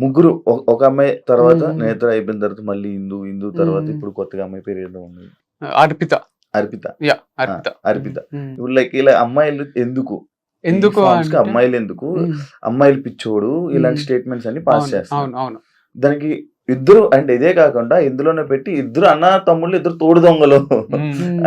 ముగ్గురు ఒక అమ్మాయి తర్వాత. నేత్ర అయిపోయిన తర్వాత మళ్ళీ హిందూ హిందూ తర్వాత. ఇప్పుడు కొత్తగా అమ్మాయి పేరు ఏదో ఉంది. అర్పిత. అర్పిత. యా అర్పిత. అర్పిత. ఇప్పుడు లైక్ ఇలా అమ్మాయిలు ఎందుకు? ఎందుకు అమ్మాయిలు ఎందుకు. అమ్మాయిలు పిచ్చోడు ఇలాంటి. స్టేట్మెంట్స్ అన్ని పాస్ చేస్తారు అవును అవును. దానికి ఇద్దరు అంటే ఇదే కాకుండా ఇందులోనే పెట్టి ఇద్దరు అన్న తమ్ముళ్ళు ఇద్దరు తోడు దొంగలు.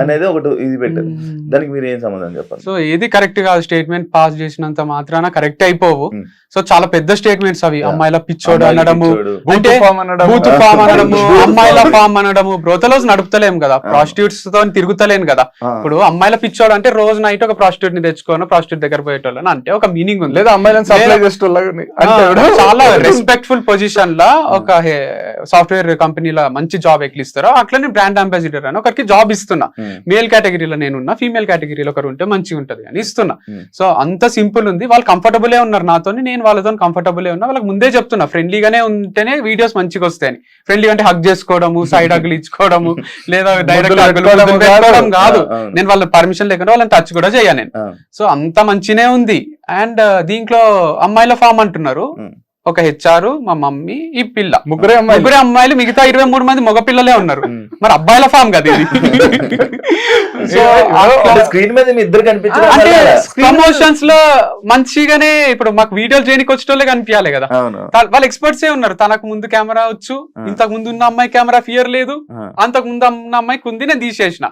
అనేది ఒకటి ఇది పెట్టారు. దానికి మీరు ఏం సమాధానం చెప్పండి సో ఏది కరెక్ట్ కాదు స్టేట్మెంట్ పాస్ చేసినంత మాత్రాన కరెక్ట్ అయిపోవు. సో చాలా పెద్ద స్టేట్మెంట్స్ అవి. అమ్మాయిల పిచ్చోడు అనడము. అంటే ఫామ్ అనడం బూత్ ఫామ్ అనడము అమ్మాయిల. ఫామ్ అనడము బ్రోతలోస్ నడుపుతలేం కదా. ప్రాస్టిట్యూట్స్తో తిరుగుతలేను కదా ఇప్పుడు అమ్మాయిల పిచ్చోడు అంటే రోజు నైట్ ఒక ప్రాస్టిట్యూట్ని తెచ్చుకోను ప్రాస్టిట్యూట్ దగ్గర పోయేటోళ్ళని అంటే ఒక మీనింగ్ ఉంది లేదా అమ్మాయిలను సప్లై చేసేటోళ్ళని చాలా రెస్పెక్ట్ఫుల్ పొజిషన్ లా ఒక సాఫ్ట్వేర్ కంపెనీలో మంచి జాబ్ ఎక్కిస్తారో అట్లనే బ్రాండ్ అంబాసిడర్ అని ఒకరికి జాబ్ ఇస్తున్నా. ఉమ్, మేల్ కేటగిరీలో నేను ఉన్నా ఫీమేల్ కేటగిరీలో ఒకరు ఉంటే మంచిగా ఉంటది అని ఇస్తున్నా. Hmm. సో అంత సింపుల్ ఉంది. వాళ్ళు కంఫర్టబుల్ ఉన్నారు నాతో నేను వాళ్ళతో కంఫర్టబుల్ ఉన్నా. వాళ్ళకి ముందే చెప్తున్నా ఫ్రెండ్లీగానే ఉంటేనే వీడియోస్ మంచిగా వస్తాయని. ఫ్రెండ్లీ అంటే హగ్ చేసుకోవడము సైడ్ హగ్లు ఇచ్చుకోవడము లేదా డైరెక్ట్ కాదు. నేను వాళ్ళ పర్మిషన్ లేకుండా వాళ్ళని టచ్ కూడా చేయను నేను. సో అంత మంచినే ఉంది. అండ్ దీంట్లో అమ్మాయిల ఫామ్ అంటున్నారు. ఉమ్. ఒక హెచ్ఆర్ మా మమ్మీ ఈ పిల్ల. ముగ్గురే అమ్మాయిలు. ముగ్గురే అమ్మాయిలు మిగతా ఇరవై మూడు మంది మగ పిల్లలే ఉన్నారు. మరి అబ్బాయిల ఫామ్ కదా ఇది? సో అంటే స్క్రీన్ మీద మీ ఇద్దరు కనిపించడం అంటే వల్ల- ప్రమోషన్స్లో మంచిగానే ఇప్పుడు మాకు వీడియోలు చేయడానికి వచ్చేటోళ్ళే కనిపించాలి కదా. వాళ్ళు ఎక్స్పర్ట్స్ ఏ ఉన్నారు. తనకు ముందు కెమెరా వచ్చు. ఇంతకు ముందు ఉన్న అమ్మాయి కెమెరా ఫియర్ లేదు అంతకు ముందు ఉన్న అమ్మాయికి ఉంది నేను తీసేసిన.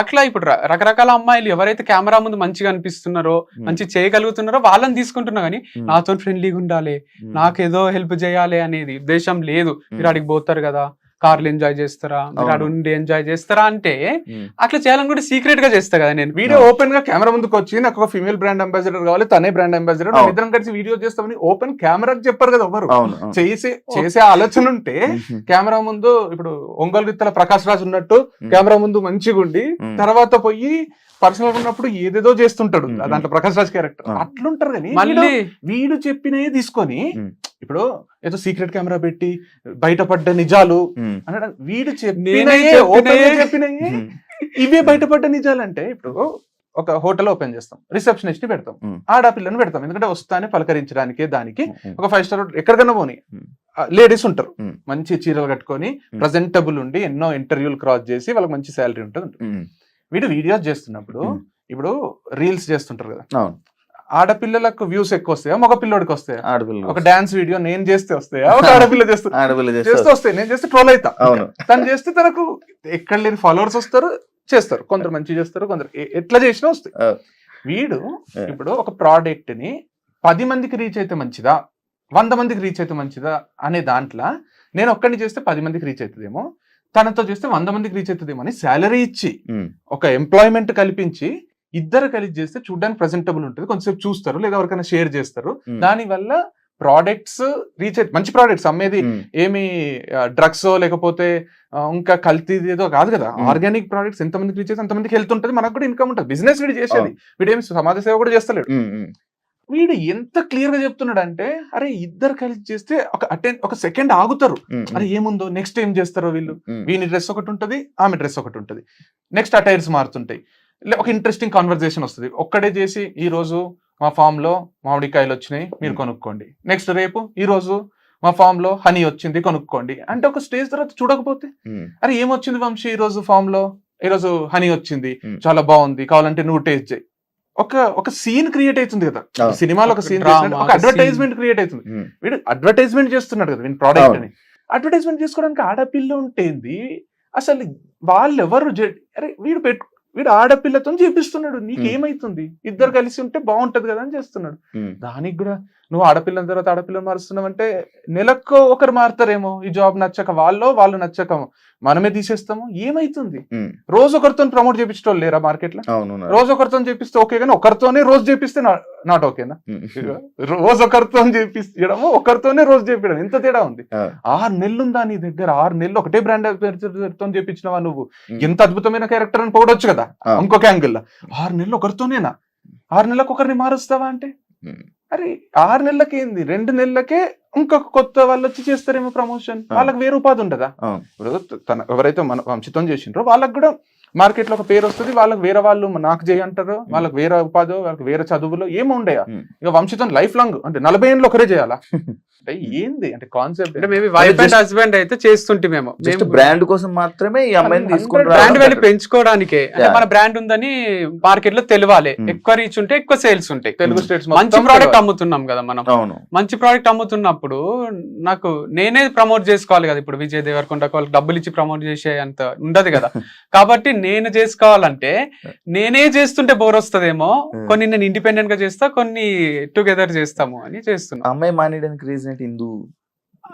అట్లా ఇప్పుడు రకరకాల అమ్మాయిలు ఎవరైతే కెమెరా ముందు మంచిగా అనిపిస్తున్నారో మంచి చేయగలుగుతున్నారో వాళ్ళని తీసుకుంటున్నా కానీ నాతో ఫ్రెండ్లీగా ఉండాలి. ఉమ్, నాకేదో హెల్ప్ చేయాలి అనేది ఉద్దేశం లేదు. మీరు అడిగి పోతారు కదా కార్లు ఎంజాయ్ చేస్తారా మీరు. అక్కడ ఉండి ఎంజాయ్ చేస్తారా అంటే అట్లా చేయాలని కూడా సీక్రెట్గా చేస్తా కదా నేను. వీడియో ఓపెన్గా కెమెరా ముందుకు వచ్చి నాకు ఒక ఫీమేల్ బ్రాండ్ అంబాసిడర్ కావాలి తనే బ్రాండ్ అంబాసిడర్. ఇద్దరం కలిసి వీడియో చేస్తామని ఓపెన్ కెమెరాకి చెప్పారు కదా ఎవరు. చేసే చేసే ఆలోచన ఉంటే కెమెరా ముందు ఇప్పుడు ఒంగోలు గిత్తల ప్రకాష్ రాజ్ ఉన్నట్టు కెమెరా ముందు మంచిగా ఉండి తర్వాత పోయి పర్సనల్ ఉన్నప్పుడు ఏదేదో చేస్తుంటాడు. దాంట్లో ప్రకాష్ రాజ్ క్యారెక్టర్. అట్లుంటారు కానీ మళ్ళీ వీడు- చెప్పినవి తీసుకొని. ఇప్పుడు ఏదో సీక్రెట్ కెమెరా పెట్టి బయటపడ్డ నిజాలు అనడం వీడు చెప్పినయే ఇవే బయటపడ్డ నిజాలంటే ఇప్పుడు ఒక హోటల్ ఓపెన్ చేస్తాం రిసెప్షనిస్ట్ని పెడతాం. ఆడపిల్లని పెడతాం ఎందుకంటే వస్తానే పలకరించడానికి దానికి ఒక ఫైవ్ స్టార్ ఎక్కడికన్నా పోని. లేడీస్ ఉంటారు. మంచి చీరలు కట్టుకొని. ప్రజెంటబుల్ ఉండి ఎన్నో ఇంటర్వ్యూలు క్రాస్ చేసి వాళ్ళకి మంచి శాలరీ ఉంటుంది వీడు వీడియోస్ చేస్తున్నప్పుడు. ఇప్పుడు రీల్స్ చేస్తుంటారు కదా. అవును. ఆడపిల్లలకు వ్యూస్ ఎక్కువ వస్తాయా మగ పిల్లోడికి వస్తాయా. ఆడపిల్ల ఒక డాన్స్ వీడియో నేను చేస్తే వస్తాయా? ఒక ఆడపిల్ల చేస్తే ఆడపిల్ల చేస్తే వస్తాయి. నేను చేస్తే ట్రోల్ అవుతా అవును. తను చేస్తే తనకు ఎక్కడ లేని ఫాలోవర్స్ వస్తారు చేస్తారు. కొందరు మంచి చేస్తారు కొందరు ఎట్లా చేసినా వస్తాయి. వీడు. ఇప్పుడు ఒక ప్రోడక్ట్ని పది మందికి రీచ్ అయితే మంచిదా? వంద మందికి రీచ్ అయితే మంచిదా? అనే దాంట్లో నేను ఒక్కడిని చేస్తే పది మందికి రీచ్ అవుతుందేమో తనతో చేస్తే వంద మందికి రీచ్ అవుతుందేమో అని శాలరీ ఇచ్చి ఒక ఎంప్లాయ్మెంట్ కల్పించి ఇద్దరు కలిసి చేస్తే చూడడానికి ప్రెజెంటబుల్ ఉంటుంది. కొంచెంసేపు చూస్తారు లేదా ఎవరికైనా షేర్ చేస్తారు. ఉమ్, దాని వల్ల ప్రోడక్ట్స్ రీచ్ అయితే మంచి ప్రోడక్ట్స్ అమ్మేది ఏమి డ్రగ్స్ లేకపోతే ఇంకా కల్తీ ఏదో కాదు కదా. ఆర్గానిక్ ప్రోడక్ట్స్ ఎంత మందికి రీచ్ అయితే అంతమందికి హెల్త్ ఉంటుంది. మనకు కూడా ఇన్కమ్ ఉంటుంది. బిజినెస్ వీడు చేసేది. వీడు ఏమి సమాజ సేవ కూడా చేస్తలేడు. వీడు ఎంత క్లియర్గా చెప్తున్నాడు అంటే అరే ఇద్దరు కలిసి చేస్తే ఒక అటెండ్ ఒక సెకండ్ ఆగుతారు. అరే ఏముందో? నెక్స్ట్ ఏం చేస్తారో వీళ్ళు? వీని డ్రెస్ ఒకటి ఉంటుంది ఆమె డ్రెస్ ఒకటి ఉంటుంది. నెక్స్ట్ అటైర్స్ మారుతుంటాయి. ఒక ఇంట్రెస్టింగ్ కాన్వర్జేషన్ వస్తుంది ఒక్కడే చేసి ఈ రోజు మా ఫామ్లో మామిడికాయలు వచ్చినాయి మీరు Hmm. కొనుక్కోండి నెక్స్ట్ రేపు ఈ రోజు మా ఫామ్లో హనీ వచ్చింది కొనుక్కోండి అంటే ఒక స్టేజ్ తర్వాత చూడకపోతే ఉమ్, అరే ఏమొచ్చింది వంశీ ఈ రోజు ఫామ్లో ఈ రోజు హనీ వచ్చింది Hmm. చాలా బాగుంది కావాలంటే నువ్వు టేస్ట్ చేయి ఒక ఒక సీన్ క్రియేట్ అవుతుంది కదా. సినిమాలో ఒక సీన్ ఒక. అడ్వర్టైజ్మెంట్ క్రియేట్ అవుతుంది వీడు అడ్వర్టైజ్మెంట్ చేస్తున్నాడు కదా వీని ప్రోడక్ట్. అని అడ్వర్టైజ్మెంట్ చేసుకోవడానికి ఆడపిల్ల ఉంటేంది అసలు వాళ్ళు ఎవరు అరే వీడు పెట్టు వీడు ఆడపిల్లతో చేపిస్తున్నాడు. నీకేమైతుంది? ఇద్దరు కలిసి ఉంటే బాగుంటది కదా అని చేస్తున్నాడు. దానికి కూడా నువ్వు ఆడపిల్లని తర్వాత ఆడపిల్లని మారుస్తున్నావు అంటే నెలకు ఒకరు మారుతారేమో. ఈ జాబ్ నచ్చక వాళ్ళు వాళ్ళు నచ్చక మనమే తీసేస్తాము. ఏమైతుంది? రోజు ఒకరితో ప్రమోట్ చేపించడం లేరా మార్కెట్లో. రోజు ఒకరితో చేపిస్తే ఓకే కానీ ఒకరితోనే రోజు చేపిస్తే నాట్ ఓకేనా రోజు ఒకరితో చేపించడము ఒకరితోనే రోజు చేపించడం ఎంత తేడా ఉంది. ఆ, ఆరు నెలలు ఉందా నీ దగ్గర? ఆరు నెలలు ఒకటే బ్రాండ్తో చేపించినవా నువ్వు? ఎంత అద్భుతమైన క్యారెక్టర్ అని పోవడొచ్చు కదా. ఇంకొక యాంగిల్ ఆరు నెలలు ఒకరితోనేనా? ఆరు నెలలకు ఒకరిని మారుస్తావా అంటే? అరే ఆరు నెలలకి ఏంది రెండు నెలలకే ఇంకొక కొత్త వాళ్ళు వచ్చి చేస్తారేమో ప్రమోషన్ ఆ. వాళ్ళకి వేరే ఉపాధి ఉండదా. ఇప్పుడు తన ఎవరైతే మన వంశితం చేసిండ్రో వాళ్ళకి కూడా మార్కెట్లో ఒక పేరు వస్తుంది వాళ్ళకి వేరే వాళ్ళు నాకు చేయి అంటారు వాళ్ళకి వేరే ఉపాధి వాళ్ళకి వేరే చదువులు ఏమో ఉండయా? Hmm. ఇక వంశీతో లైఫ్ లాంగ్ అంటే నలభై ఏళ్ళు ఒకరే చేయాలా? అంటే ఏంది? అంటే కాన్సెప్ట్ అంటే మేబీ వైఫ్ అండ్ హస్బెండ్ అయితే చేస్తుంటే మేము. జస్ట్ బ్రాండ్ కోసం మాత్రమే ఈ అమ్మాయిని Brand బ్రాండ్ వెళ్ళి పెంచుకోవడానికే. అంటే. మన బ్రాండ్ ఉందని మార్కెట్లో తెలియాలి. Hmm. ఎక్కువ రీచ్ ఉంటే ఎక్కువ సేల్స్ ఉంటాయి. తెలుగు స్టేట్స్ మంచి ప్రోడక్ట్ అమ్ముతున్నాం కదా మనం. అవును. మంచి ప్రోడక్ట్ అమ్ముతున్నప్పుడు నాకు నేనే ప్రమోట్ చేసుకోవాలి కదా. ఇప్పుడు విజయ్ దేవరకొండ వాళ్ళకి డబ్బులు ఇచ్చి ప్రమోట్ చేసే అంత ఉండదు కదా. కాబట్టి నేను చేసుకోవాలంటే నేనే చేస్తుంటే బోర్ వస్తదేమో. Hmm. కొన్ని నేను ఇండిపెండెంట్గా చేస్తా కొన్ని టుగెదర్ చేస్తాము అని చేస్తున్నా. అమ్మాయి మానేయడానికి రీజన్ ఏంటి హిందూ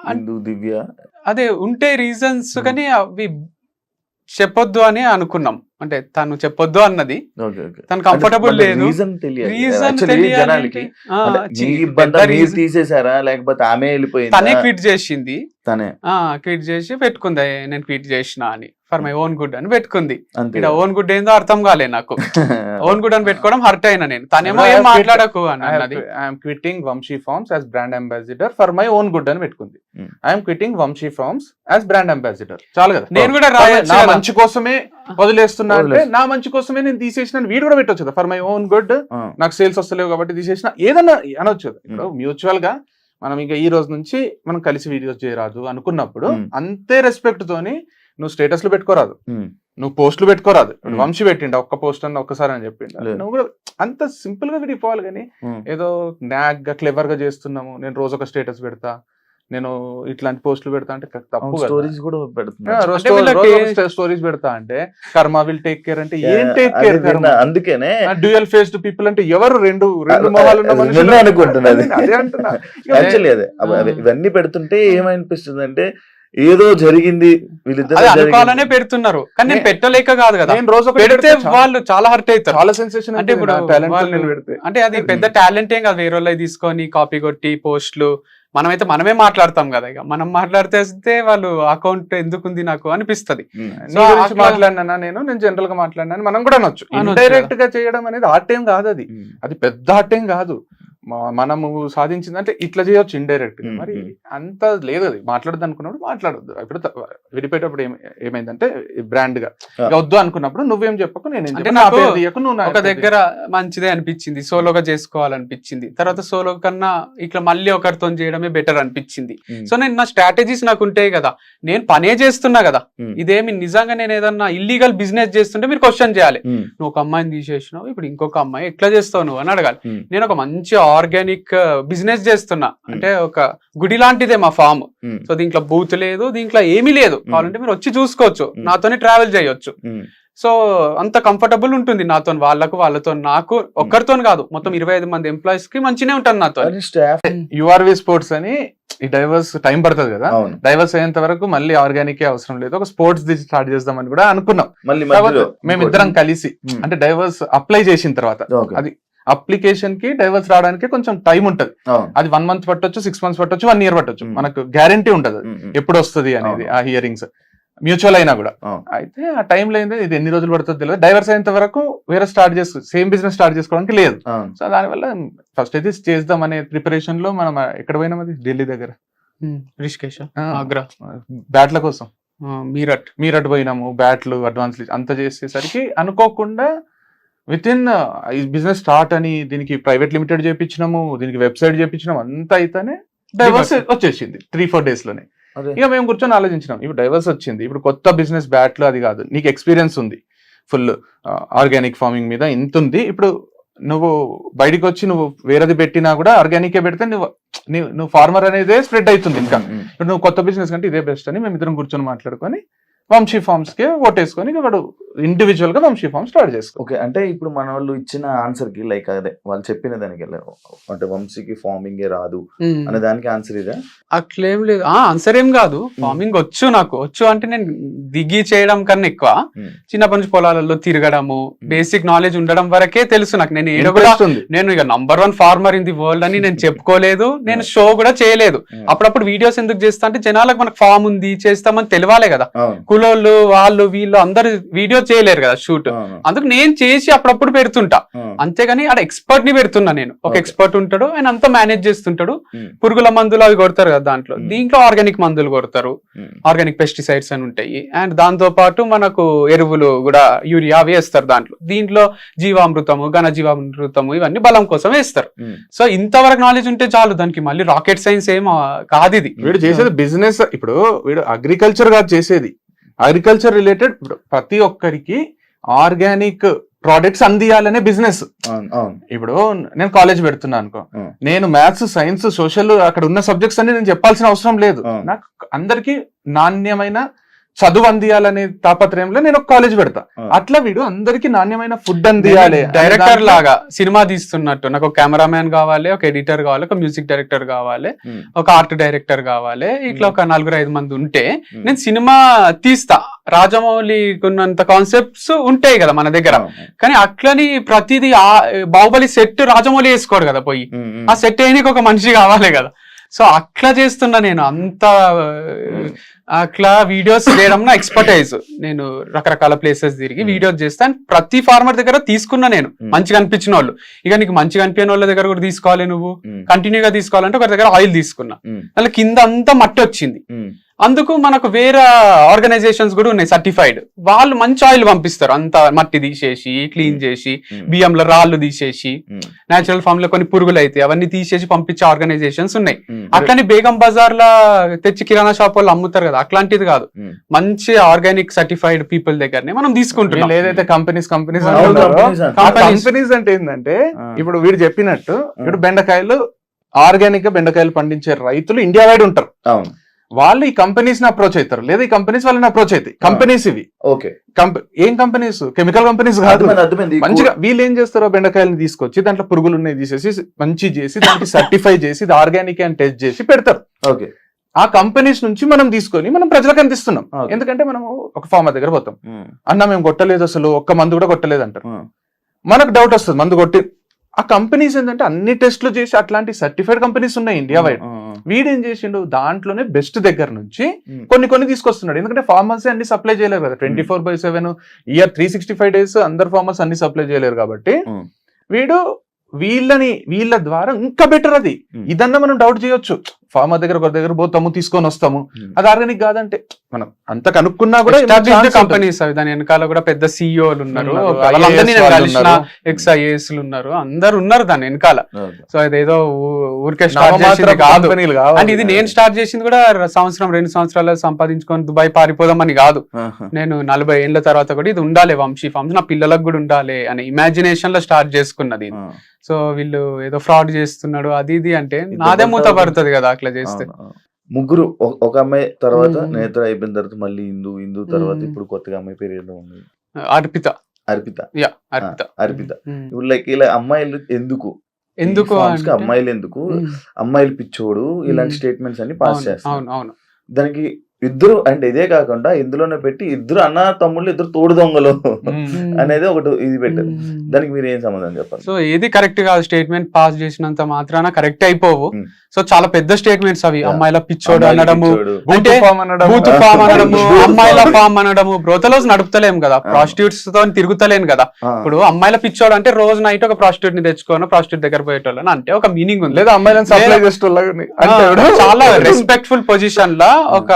హిందూ దివ్య అదే ఉంటే రీజన్స్ Hmm. కానీ అవి చెప్పొద్దు అని అనుకున్నాం. అంటే తను చెప్పొద్దు అన్నది. తను కంఫర్టబుల్ లేదు. రీజన్ జనాలకి తీసేసారా లేకపోతే ఆమె తనే వెళ్ళిపోయింది క్విట్ చేసింది. తనే. ఆ క్విట్ చేసి పెట్టుకుంది నేను క్విట్ చేసిన అని. ఫర్ మై ఓన్ గుడ్ అని పెట్టుకుంది. ఇక్కడ ఓన్ గుడ్ ఏందో అర్థం కాలే నాకు. ఓన్ గుడ్ అని పెట్టుకోవడం హర్ట్ అయినా నేను. తనేమో ఏం మాట్లాడకు అని అన్నది. I'm quitting Vamshi farms as brand ambassador for my own good అని పెట్టుకుంది. Hmm. I'm quitting Vamshi farms as brand ambassador చాలు కదా. నేను కూడా నా కదా. మంచి కోసమే వదిలేస్తున్నా అంటే. నా మంచి కోసమే నేను తీసేసిన వీడు కూడా పెట్టొచ్చు కదా. ఫర్ మై ఓన్ గుడ్ నాకు సేల్స్ వస్తలేవు కాబట్టి తీసేసిన. ఏదన్నా అనొచ్చు. ఇప్పుడు మ్యూచువల్గా మనం ఇంకా ఈ రోజు నుంచి మనం కలిసి వీడియోస్ చేయరాదు అనుకున్నప్పుడు Hmm. అంతే రెస్పెక్ట్ తోని నువ్వు స్టేటస్లు పెట్టుకోరాదు నువ్వు పోస్టులు పెట్టుకోరాదు. వంశీ పెట్టిండ ఒక్క పోస్ట్ అన్న ఒక్కసారి అని చెప్పిండ. నువ్వు కూడా అంత సింపుల్గా విడిపోవాలి కానీ. ఏదో నాగ్గా క్లెవర్గా చేస్తున్నాము నేను రోజు ఒక స్టేటస్ పెడతా నేను ఇట్లాంటి పోస్టులు పెడతా అంటే తప్పు కదా. స్టోరీస్ కూడా ఒక స్టోరీస్ పెడతా అంటే కర్మ విల్ టేక్ కేర్ అంటే ఏం టేక్ కేర్. కర్మ అందుకేనే డ్యూయల్ ఫేస్డ్ పీపుల్ అంటే ఎవరు రెండు రెండు మొహాలు ఆ. ఇవన్నీ పెడుతుంటే ఏమనిపిస్తుంది అంటే ఏదో జరిగింది అనుకోవాలనే పెడుతున్నారు. కానీ నేను పెట్టలేక కాదు కదా. నేను రోజు పెడితే వాళ్ళు చాలా హర్ట్ అవుతారు. చాలా సెన్సేషన్ అంటే ఇప్పుడు వాళ్ళు- అంటే అది పెద్ద టాలెంట్ ఏం కాదు. వేరే వాళ్ళవి తీసుకొని కాపీ కొట్టి పోస్టులు మనమైతే మనమే మాట్లాడతాం కదా ఇక. మనం మాట్లాడితే వాళ్ళు అకౌంట్ ఎందుకుంది నాకు అనిపిస్తది. అట్లా- మాట్లాడినా నేను నేను జనరల్గా మాట్లాడినా మనం కూడా అనొచ్చు. ఇండైరెక్ట్గా చేయడం అనేది ఆర్ట్ ఏం కాదు అది. ఉమ్. అది పెద్ద ఆర్ట్ ఏం కాదు. మనము సాధించింది అంటే ఇట్లా చేయొచ్చు ఇండైరెక్ట్ మరి. అంత లేదు అది. మాట్లాడదు అనుకున్నప్పుడు మాట్లాడొద్దు. ఇప్పుడు విడిపోయేటప్పుడు ఏమైందంటే బ్రాండ్గా. వద్దు అనుకున్నప్పుడు నువ్వేం చెప్పకు నేను ఒక దగ్గర మంచిదే అనిపించింది. సోలోగా చేసుకోవాలనిపించింది. తర్వాత సోలో కన్నా ఇట్లా మళ్ళీ ఒకరితో చేయడమే బెటర్ అనిపించింది. సో నేను నా స్ట్రాటజీస్ నాకు ఉంటాయి కదా. నేను పనే చేస్తున్నా కదా. ఇదేమి నిజంగా నేను ఏదన్నా ఇల్లీగల్ బిజినెస్ చేస్తుంటే మీరు క్వశ్చన్ చేయాలి. నువ్వు ఒక అమ్మాయిని తీసేసినావు ఇప్పుడు ఇంకొక అమ్మాయి ఎట్లా చేస్తావు నువ్వు? అని అడగాలి. నేను ఒక మంచి ఆర్గానిక్ బిజినెస్ చేస్తున్నా. అంటే ఒక గుడి లాంటిదే మా ఫామ్. సో దీంట్లో బూత్ లేదు దీంట్లో ఏమీ లేదు. కావాలంటే మీరు వచ్చి చూసుకోవచ్చు. నాతోనే ట్రావెల్ చేయొచ్చు. సో అంత కంఫర్టబుల్ ఉంటుంది నాతో వాళ్ళకు వాళ్ళతో నాకు ఒక్కరితో కాదు. మొత్తం ఇరవై ఐదు మంది ఎంప్లాయీస్కి మంచినే ఉంటాను నాతో స్టాఫ్ యుఆర్వి స్పోర్ట్స్ అని ఈ డైవర్స్ టైం పడుతుంది కదా. డైవర్స్ అయ్యేంత వరకు మళ్ళీ ఆర్గానిక్ అవసరం లేదు. ఒక స్పోర్ట్స్ ది స్టార్ట్ చేద్దామని కూడా అనుకున్నాం. మళ్ళీ మేమిద్దరం కలిసి. అంటే డైవర్స్ అప్లై చేసిన తర్వాత. అది అప్లికేషన్కి డైవర్స్ రావడానికి కొంచెం టైం ఉంటది. అది వన్ మంత్ పట్టొచ్చు సిక్స్ మంత్స్ పట్టొచ్చు వన్ ఇయర్ పట్టొచ్చు. మనకు గ్యారంటీ ఉంటది. ఎప్పుడు వస్తుంది అనేది. ఆ హియరింగ్స్ మ్యూచువల్ అయినా కూడా. అయితే ఆ టైం లేదు ఇది ఎన్ని రోజులు పడుతుందో తెలియదు. డైవర్స్ అయినంత వరకు వేరే స్టార్ట్ చేసుకో సేమ్ బిజినెస్ స్టార్ట్ చేసుకోవడానికి లేదు. సో దానివల్ల ఫస్ట్ అయితే చేద్దాం అనే ప్రిపరేషన్లో మనం ఎక్కడ పోయినాం అది? ఢిల్లీ దగ్గర. రిషికేష్ ఆ, ఆగ్రా. బ్యాట్ల కోసం. మీరట్. మీరు అటు పోయినాము బ్యాట్లు అడ్వాన్స్ అంత చేసేసరికి అనుకోకుండా విత్ ఇన్ బిజినెస్ స్టార్ట్ అని దీనికి ప్రైవేట్ లిమిటెడ్ చేపించినాము దీనికి వెబ్సైట్ చేపించినాము అంతా అయితేనే డైవర్స్ వచ్చేసింది. త్రీ ఫోర్ డేస్లోనే. ఇక మేము కూర్చొని ఆలోచించినాం ఇప్పుడు డైవర్స్ వచ్చింది. ఇప్పుడు కొత్త బిజినెస్ బ్యాట్లు అది కాదు. నీకు ఎక్స్పీరియన్స్ ఉంది. ఫుల్ ఆర్గానిక్ ఫార్మింగ్ మీద ఇంత ఉంది. ఇప్పుడు నువ్వు బయటికి వచ్చి నువ్వు వేరేది పెట్టినా కూడా ఆర్గానిక్ పెడితే నువ్వు నువ్వు ఫార్మర్ అనేదే స్ప్రెడ్ అవుతుంది ఇంకా. ఇప్పుడు నువ్వు కొత్త బిజినెస్ కంటే ఇదే బెస్ట్ అని మేము ఇద్దరం కూర్చొని మాట్లాడుకొని వంశీ ఫార్మ్స్కి ఓటేసుకొని వాడు ఇండివిజువల్గా వంశీ ఫార్మ్ స్టార్ట్ చేసుకో. ఓకే అంటే ఇప్పుడు మన వాళ్ళు ఇచ్చిన ఆన్సర్కి లైక్ అదే వాళ్ళు చెప్పిన దానికి. అంటే వంశీకి ఫార్మింగ్ రాదు అనే దానికి ఆన్సర్ ఇదే? అట్లేం లేదు. ఆ ఆన్సర్ ఏం కాదు. ఫార్మింగ్ వచ్చు నాకు. వచ్చు అంటే నేను దిగి చేయడం కన్నా ఎక్కువ. ఉమ్. చిన్నప్పటి నుంచి పొలాలలో తిరగడము బేసిక్ నాలెడ్జ్ ఉండడం వరకే తెలుసు నాకు. నేను ఏడో కూడా నేను ఇక number one farmer in the world అని నేను చెప్పుకోలేదు. నేను షో కూడా చేయలేదు. అప్పుడప్పుడు వీడియోస్ ఎందుకు చేస్తా అంటే జనాలకు మనకు ఫామ్ ఉంది చేస్తామని తెలియాలే కదా. కులోళ్ళు వాళ్ళు వీళ్ళు అందరు వీడియో చేయలేరు కదా షూట్. అందుకు నేను చేసి అప్పుడప్పుడు పెడుతుంటా. అంతేగాని ఆడ ఎక్స్పర్ట్ని పెడుతున్నా నేను ఒక. ఎక్స్పర్ట్ ఉంటాడు ఆయన అంతా మేనేజ్ చేస్తుంటాడు. పురుగుల మందులు అవి కొడతారు కదా దాంట్లో. దీంట్లో ఆర్గానిక్ మందులు కొడతారు. ఆర్గానిక్ పెస్టిసైడ్స్ అని ఉంటాయి అండ్ దాంతో పాటు మనకు ఎరువులు కూడా యూరియా అవి వేస్తారు దాంట్లో దీంట్లో జీవామృతము ఘన జీవామృతము ఇవన్నీ బలం కోసం వేస్తారు. సో ఇంతవరకు నాలెడ్జ్ ఉంటే చాలు దానికి మళ్ళీ రాకెట్ సైన్స్ ఏం కాదు ఇది వీడు చేసేది బిజినెస్ ఇప్పుడు వీడు అగ్రికల్చర్ కాదు చేసేది అగ్రికల్చర్ రిలేటెడ్ ప్రతి ఒక్కరికి ఆర్గానిక్ ప్రోడక్ట్స్ అందియాలనే బిజినెస్ ఇప్పుడు నేను కాలేజ్ పెడుతున్నా అనుకో. నేను మ్యాథ్స్ సైన్స్ సోషల్ అక్కడ ఉన్న సబ్జెక్ట్స్ అన్ని నేను చెప్పాల్సిన అవసరం లేదు. నాకు అందరికి నాణ్యమైన చదువు అందియాలనే తాపత్రయంలో నేను ఒక కాలేజ్ పెడతా. అట్లా వీడు అందరికి నాణ్యమైన ఫుడ్ అందియాలి డైరెక్టర్ లాగా సినిమా తీస్తున్నట్టు నాకు ఒక కెమెరామ్యాన్ కావాలి ఒక ఎడిటర్ కావాలి ఒక మ్యూజిక్ డైరెక్టర్ కావాలి. ఒక ఆర్ట్ డైరెక్టర్ కావాలి ఇట్లా ఒక నలుగురు ఐదు మంది ఉంటే. నేను సినిమా తీస్తా రాజమౌళి ఉన్నంత కాన్సెప్ట్స్ ఉంటాయి కదా మన దగ్గర. కానీ అట్లని ప్రతిదీ ఆ బాహుబలి సెట్ రాజమౌళి వేసుకోడు కదా పోయి. ఆ సెట్ వేయడానికి ఒక మనిషి కావాలి కదా సో అట్లా చేస్తున్నా నేను అంత అట్లా వీడియోస్ చేయడం నా ఎక్స్పర్టైజ్ నేను రకరకాల ప్లేసెస్ తిరిగి Hmm. వీడియోస్ చేస్తాను ప్రతి ఫార్మర్ దగ్గర తీసుకున్నా నేను Hmm. మంచిగా అనిపించిన వాళ్ళు ఇక నీకు మంచిగా అనిపించిన వాళ్ళ దగ్గర కూడా తీసుకోవాలి నువ్వు. కంటిన్యూగా తీసుకోవాలంటే ఒక దగ్గర ఆయిల్ తీసుకున్నా. మళ్ళీ కింద అంతా మట్టి వచ్చింది. అందుకు మనకు వేరే ఆర్గనైజేషన్స్ కూడా ఉన్నాయి సర్టిఫైడ్ వాళ్ళు మంచి ఆయిల్ పంపిస్తారు అంత మట్టి తీసేసి క్లీన్ చేసి. బియ్యంలో రాళ్ళు తీసేసి. నేచురల్ ఫామ్లో కొన్ని పురుగులు అయితే అవన్నీ తీసేసి పంపించే ఆర్గనైజేషన్స్ ఉన్నాయి. అట్లని బేగం బజార్ లా తెచ్చి కిరాణా షాప్ వాళ్ళు అమ్ముతారు కదా అట్లాంటిది కాదు. మంచి ఆర్గానిక్ సర్టిఫైడ్ పీపుల్ దగ్గరనే మనం తీసుకుంటున్నాం ఏదైతే కంపెనీస్ కంపెనీస్. కంపెనీస్ అంటే ఏంటంటే. ఇప్పుడు వీడు చెప్పినట్టు ఇప్పుడు బెండకాయలు ఆర్గానిక్గా బెండకాయలు పండించే రైతులు ఇండియా వైడ్ ఉంటారు అవును వాళ్ళు ఈ కంపెనీస్ని అప్రోచ్ అవుతారు. లేదా ఈ కంపెనీస్ వాళ్ళని అప్రోచ్ అవుతాయి. కంపెనీస్ ఇవి. ఓకే. ఏం కంపెనీస్ కెమికల్ కంపెనీస్ కాదు. మంచిగా వీళ్ళు ఏం చేస్తారో బెండకాయలను తీసుకొచ్చి దాంట్లో పురుగులు ఉన్నాయి తీసేసి మంచి చేసి దానికి సర్టిఫై చేసి ఆర్గానిక్ అని టెస్ట్ చేసి పెడతారు. ఓకే. ఆ కంపెనీస్ నుంచి మనం తీసుకొని మనం ప్రజలకు అందిస్తున్నాం. ఎందుకంటే మనం ఒక ఫార్మర్ దగ్గర పోతాం. అన్న మేము కొట్టలేదు అసలు ఒక్క మందు కూడా కొట్టలేదు అంటారు. మనకు డౌట్ వస్తుంది మందు కొట్టి ఆ కంపెనీస్ ఏంటంటే అన్ని టెస్ట్లు చేసి అట్లాంటి సర్టిఫైడ్ కంపెనీస్ ఉన్నాయి ఇండియా వైడ్. వీడేం చేసిండు దాంట్లోనే బెస్ట్ దగ్గర నుంచి. కొన్ని కొన్ని తీసుకొస్తున్నాడు ఎందుకంటే ఫార్మర్స్ అన్ని సప్లై చేయలేరు కదా twenty four by seven year three sixty five days అందరు ఫార్మర్స్ అన్ని సప్లై చేయలేరు కాబట్టి. వీడు వీళ్ళని వీళ్ళ ద్వారా ఇంకా బెటర్ అది. ఇదన్నా మనం డౌట్ చేయొచ్చు ఫార్మర్ దగ్గర ఒకరి దగ్గర పోతాము తీసుకొని వస్తాము. అది ఆర్గానిక్ కాదంటే మనం అంత కనుక్కున్నా కూడా. కంపెనీస్ అవి దాని వెనకాల కూడా పెద్ద సిఇఓలు ఉన్నారు ఉన్నారు, కలిసిన ఉన్నారు. అందరు ఉన్నారు దాని వెనకాల. సో అదేదో ఊరికే స్టార్ట్ చేసింది కాదు. అంటే ఇది నేను స్టార్ట్ చేసింది కూడా సంవత్సరం రెండు సంవత్సరాలు సంపాదించుకొని దుబాయ్ పారిపోదామని కాదు. నేను నలభై ఏళ్ళ తర్వాత కూడా ఇది ఉండాలి వంశీ ఫార్మ్స్ నా పిల్లలకు కూడా ఉండాలి అనే ఇమాజినేషన్లో స్టార్ట్ చేసుకున్నది. సో వీళ్ళు ఏదో ఫ్రాడ్ చేస్తున్నాడు అది ఇది అంటే నాదే మూత పడుతుంది కదా అట్లా చేస్తే. ముగ్గురు ఒక- ఒక అమ్మాయి తర్వాత. నేత్ర అయిపోయిన తర్వాత మళ్ళీ హిందూ హిందూ తర్వాత. ఇప్పుడు కొత్తగా అమ్మాయి పేరు ఏదో ఉంది. అర్పిత. అర్పిత. యా అర్పిత. ఇప్పుడు లైక్ ఇలా అమ్మాయిలు ఎందుకు? ఎందుకు ఈ forms కి అంటే- అమ్మాయిలు ఎందుకు. అమ్మాయిలు పిచ్చోడు ఇలాంటి. స్టేట్మెంట్స్ అన్ని పాస్ అవును చేస్తారు అవును అవును. దానికి ఇద్దరు అంటే ఇదే కాకుండా ఇందులోనే పెట్టి ఇద్దరు అన్న తమ్ముళ్ళు ఇద్దరు తోడు దొంగలు. అనేది ఒకటి ఇది పెట్టారు. దానికి మీరు ఏం సమాధానం చెప్పాలి సో ఏది కరెక్ట్ కాదు స్టేట్మెంట్ పాస్ చేసినంత మాత్రాన కరెక్ట్ అయిపోవు. సో చాలా పెద్ద స్టేట్మెంట్స్ అవి. అమ్మాయిల పిచ్చోడు అనడము అంటే ఫామ్ అనడము అమ్మాయిల ఫామ్. ఫామ్ అనడము బ్రోతలోస్ నడుపుతలేం కదా. ప్రాస్టిట్యూట్స్తో తిరుగుతలేను కదా ఇప్పుడు అమ్మాయిల పిచ్చోడు అంటే రోజు నైట్ ఒక ప్రాస్టిట్యూట్ని తెచ్చుకోను ప్రాస్టిట్యూట్ దగ్గర పోయేటోళ్ళని అంటే ఒక మీనింగ్ ఉంది లేదా అమ్మాయిలను సప్లై? చాలా రెస్పెక్ట్ఫుల్ పొజిషన్ లా ఒక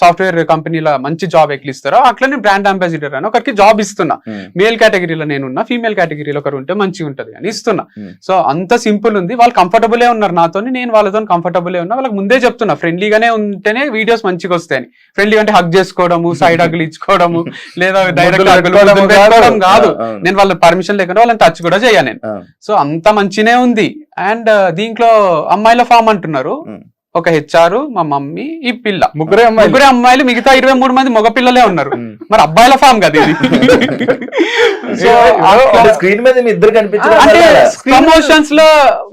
సాఫ్ట్వేర్ కంపెనీలో మంచి జాబ్ ఎక్కిస్తారో అట్లనే బ్రాండ్ అంబాసిడర్ అని ఒకరికి జాబ్ ఇస్తున్నా. మేల్ కేటగిరీలో నేనున్నా ఫీమేల్ కేటగిరీలో ఒకరు ఉంటే మంచిగా ఉంటది అని ఇస్తున్నా. Hmm. సో అంత సింపుల్ ఉంది. వాళ్ళు కంఫర్టబుల్ ఉన్నారు నాతో నేను వాళ్ళతో కంఫర్టబుల్ ఉన్నా వాళ్ళకి ముందే చెప్తున్నా. ఫ్రెండ్లీగానే ఉంటేనే వీడియోస్ మంచిగా వస్తాయని. ఫ్రెండ్లీ అంటే హగ్ చేసుకోవడము సైడ్ హగ్లు ఇచ్చుకోవడము లేదా డైరెక్ట్ కాదు. నేను వాళ్ళ పర్మిషన్ లేకుండా వాళ్ళని టచ్ కూడా చేయ నేను. సో అంత మంచినే ఉంది. అండ్ దీంట్లో అమ్మాయిల ఫామ్ అంటున్నారు. ఉమ్. ఒక హెచ్ఆర్ మా మమ్మీ ఈ పిల్ల. ముగ్గురే అమ్మాయిలు. ముగ్గురే అమ్మాయిలు మిగతా ఇరవై మూడు మంది మగ పిల్లలే ఉన్నారు. మరి అబ్బాయిల ఫామ్ కదా ఇది? స్క్రీన్ మీద ఇద్దరు అంటే ప్రమోషన్స్లో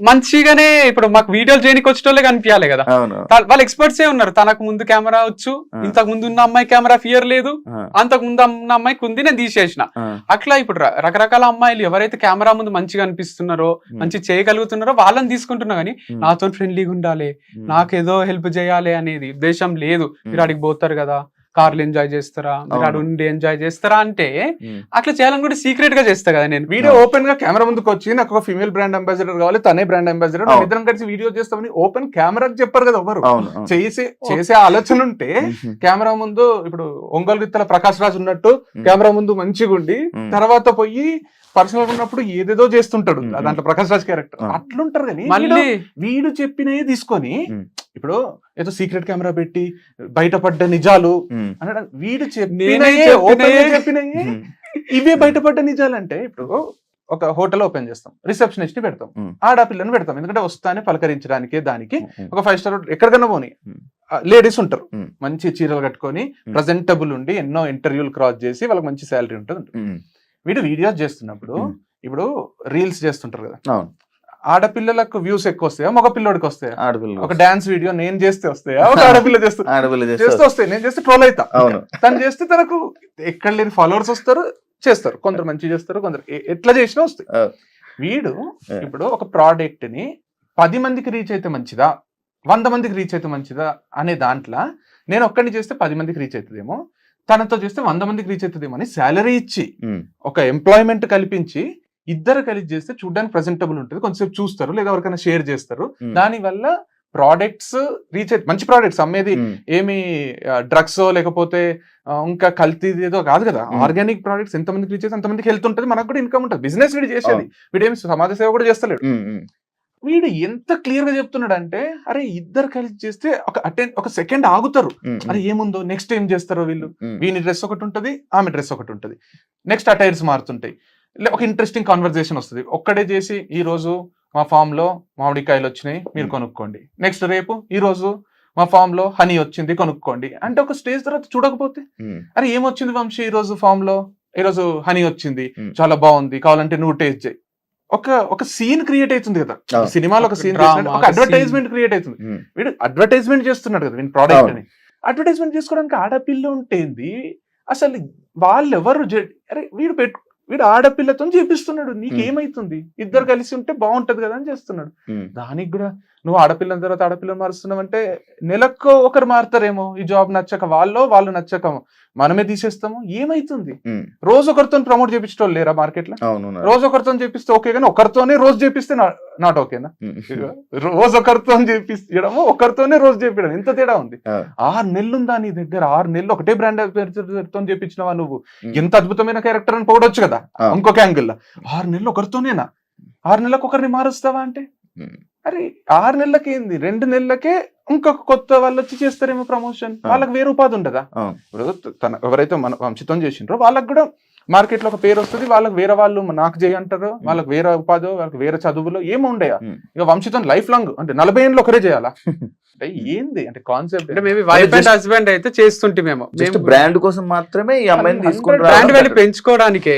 మంచిగానే ఇప్పుడు మాకు వీడియోలు చేయడానికి వచ్చేటోళ్ళే కనిపించాలి కదా. వాళ్ళు ఎక్స్పర్ట్స్ ఏ ఉన్నారు. తనకు ముందు కెమెరా వచ్చు. ఇంతకు ముందు ఉన్న అమ్మాయి కెమెరా ఫియర్ లేదు అంతకు ముందు ఉన్న అమ్మాయికి ఉంది నేను తీసేసిన. అట్లా ఇప్పుడు రకరకాల అమ్మాయిలు ఎవరైతే కెమెరా ముందు మంచిగా అనిపిస్తున్నారో మంచి చేయగలుగుతున్నారో వాళ్ళని తీసుకుంటున్నా కానీ నాతో ఫ్రెండ్లీగా ఉండాలి. ఉమ్, నాకేదో హెల్ప్ చేయాలి అనేది ఉద్దేశం లేదు మీరు అడిగి పోతారు కదా కార్లు ఎంజాయ్ చేస్తారా మీరు. అక్కడ ఉండి ఎంజాయ్ చేస్తారా అంటే. అట్లా చేయాలని కూడా సీక్రెట్గా చేస్తా కదా నేను వీడియో ఓపెన్గా కెమెరా ముందుకు వచ్చి నాకు ఒక ఫీమేల్ బ్రాండ్ అంబాసిడర్ కావాలి తనే బ్రాండ్ అంబాసిడర్. ఇద్దరం కలిసి వీడియో చేస్తామని ఓపెన్ కెమెరాకి చెప్పారు కదా ఎవరు. చేసే చేసే ఆలోచన ఉంటే. కెమెరా ముందు ఇప్పుడు ఒంగోలు గిత్తల ప్రకాష్ రాజ్ ఉన్నట్టు. కెమెరా ముందు మంచిగా ఉండి. తర్వాత పోయి పర్సనల్ ఉన్నప్పుడు ఏదేదో చేస్తుంటాడు. దాంట్లో ప్రకాష్ రాజ్ క్యారెక్టర్. అట్లుంటారు కానీ మళ్ళీ వీడు- చెప్పినవి తీసుకొని. ఇప్పుడు ఏదో సీక్రెట్ కెమెరా పెట్టి బయటపడ్డ నిజాలు. అనడం వీడు చెప్పినయే. ఇవే బయటపడ్డ నిజాలంటే ఇప్పుడు ఒక హోటల్ ఓపెన్ చేస్తాం రిసెప్షనిస్ట్ని పెడతాం. ఆడపిల్లని పెడతాం ఎందుకంటే వస్తానే పలకరించడానికి దానికి. ఒక ఫైవ్ స్టార్ ఎక్కడికైనా పోనీ. లేడీస్ ఉంటారు. మంచి చీరలు కట్టుకొని. ప్రజెంటబుల్ ఉండి ఎన్నో ఇంటర్వ్యూలు క్రాస్ చేసి వాళ్ళకి మంచి శాలరీ ఉంటుంది. వీడు వీడియోస్ చేస్తున్నప్పుడు. ఇప్పుడు రీల్స్ చేస్తుంటారు కదా అవును ఆడపిల్లలకు వ్యూస్ ఎక్కువ వస్తాయా? మగ పిల్లోడికి వస్తాయా. ఆడపిల్ల ఒక డాన్స్ వీడియో నేను చేస్తే వస్తాయా? ఒక ఆడపిల్ల చేస్తే ఆడపిల్ల చేస్తే వస్తాయి. నేను చేస్తే ట్రోల్ అవుతా అవును. తను చేస్తే తనకు ఎక్కడ లేని ఫాలోవర్స్ వస్తారు చేస్తారు. కొందరు మంచి చేస్తారు కొందరు ఎట్లా చేసినా వస్తాయి. వీడు. ఇప్పుడు ఒక ప్రోడక్ట్ని పది మందికి రీచ్ అయితే మంచిదా? వంద మందికి రీచ్ అయితే మంచిదా? అనే దాంట్లో నేను ఒక్కడిని చేస్తే పది మందికి రీచ్ అవుతుందేమో తనతో చేస్తే వంద మందికి రీచ్ అవుతుందేమో అని శాలరీ ఇచ్చి. ఒక ఎంప్లాయ్మెంట్ కల్పించి ఇద్దరు కలిసి చేస్తే చూడడానికి ప్రెజెంటబుల్ ఉంటుంది కొంచెంసేపు చూస్తారు లేదా ఎవరికైనా షేర్ చేస్తారు ఉమ్. దాని వల్ల ప్రోడక్ట్స్ రీచ్ అయితే మంచి ప్రోడక్ట్స్ అమ్మేది ఉమ్. ఏమి డ్రగ్స్ లేకపోతే ఇంకా కల్తీ ఏదో కాదు కదా Hmm. ఆర్గానిక్ ప్రోడక్ట్స్ ఎంత మందికి రీచ్ అయితే అంతమందికి హెల్త్ ఉంటుంది మనకు కూడా ఇన్కమ్ ఉంటుంది బిజినెస్ వీడు చేసేది వీడు ఏమి సమాజ సేవ కూడా చేస్తలేడు. వీడు ఎంత క్లియర్గా చెప్తున్నాడు అంటే అరే ఇద్దరు కలిసి చేస్తే ఒక అటెండ్ ఒక సెకండ్ ఆగుతారు. అరే ఏముందో నెక్స్ట్ ఏం చేస్తారో వీళ్ళు. వీని డ్రెస్ ఒకటి ఉంటుంది ఆమె డ్రెస్ ఒకటి ఉంటుంది నెక్స్ట్ అటైర్స్ మారుతుంటాయి ఒక ఇంట్రెస్టింగ్ కాన్వర్సేషన్ వస్తుంది ఒక్కడే చేసి ఈ రోజు మా ఫామ్లో మామిడికాయలు వచ్చినాయి మీరు Hmm. కొనుక్కోండి నెక్స్ట్ రేపు ఈ రోజు మా ఫామ్లో హనీ వచ్చింది కొనుక్కోండి అంటే ఒక స్టేజ్ తర్వాత చూడకపోతే ఉమ్. అరే ఏమొచ్చింది వంశీ ఈ రోజు ఫామ్లో ఈ రోజు హనీ వచ్చింది Hmm. చాలా బాగుంది కావాలంటే నువ్వు టేస్ట్ చేయి ఒక ఒక సీన్ క్రియేట్ అవుతుంది కదా. సినిమాలో ఒక సీన్ ఒక అడ్వర్టైజ్మెంట్ క్రియేట్ అవుతుంది. వీడు అడ్వర్టైజ్మెంట్ చేస్తున్నాడు కదా వీని ప్రోడక్ట్. అని అడ్వర్టైజ్మెంట్ చేసుకోవడానికి ఆడపిల్ల ఉంటేంది అసలు వాళ్ళు ఎవరు అరే వీడు పెట్టు వీడు ఆడపిల్లతో చేపిస్తున్నాడు నీకేమైతుంది? ఇద్దరు కలిసి ఉంటే బాగుంటది కదా అని చేస్తున్నాడు. దానికి కూడా నువ్వు ఆడపిల్లల తర్వాత ఆడపిల్లని మారుస్తున్నావు అంటే నెలకు ఒకరు మారుతారేమో ఈ జాబ్ నచ్చక వాళ్ళు వాళ్ళు నచ్చక మనమే తీసేస్తాము ఏమైతుంది. రోజు ఒకరితో ప్రమోట్ చేపించడం లేరా మార్కెట్లో. రోజు ఒకరితో చేపిస్తే ఓకే కానీ ఒకరితోనే రోజు చేపిస్తే నాట్ ఓకేనా. రోజు ఒకరితో చేపించడము ఒకరితోనే రోజు చేపించడం ఎంత తేడా ఉంది ఆ. ఆరు నెలలు ఉందా నీ దగ్గర ఆరు నెలలు ఒకటే బ్రాండ్తో చేపించినవా నువ్వు. ఎంత అద్భుతమైన క్యారెక్టర్ అని పొగడొచ్చు కదా. ఇంకొక యాంగిల్ ఆరు నెలలు ఒకరితోనేనా ఆరు నెలలకు ఒకరిని మారుస్తావా అంటే. అరే ఆరు నెలలకి ఏంది? రెండు నెలలకే ఇంకొక కొత్త వాళ్ళు వచ్చి చేస్తారేమో ప్రమోషన్ ఆ. వాళ్ళకి వేరే ఉపాధి ఉండదా. ఇప్పుడు తన ఎవరైతే మన వంశితం చేసిండ్రో వాళ్ళకి కూడా మార్కెట్లో ఒక పేరు వస్తుంది వాళ్ళకి వేరే వాళ్ళు నాకు చేయి అంటారు వాళ్ళకి వేరే ఉపాధి వాళ్ళకి వేరే చదువులో ఏమి ఉండయా. ఇక వంశితం లైఫ్ లాంగ్ అంటే నలభై ఏళ్ళు ఒకరే చేయాలా? అంటే ఏంది? అంటే కాన్సెప్ట్ అంటే మేబీ వైఫ్ అండ్ హస్బెండ్ అయితే చేస్తుంటే మేము జస్ట్ బ్రాండ్ కోసం మాత్రమే ఈ అమ్మాయిని తీసుకొని బ్రాండ్ వాల్యూ పెంచుకోవడానికే.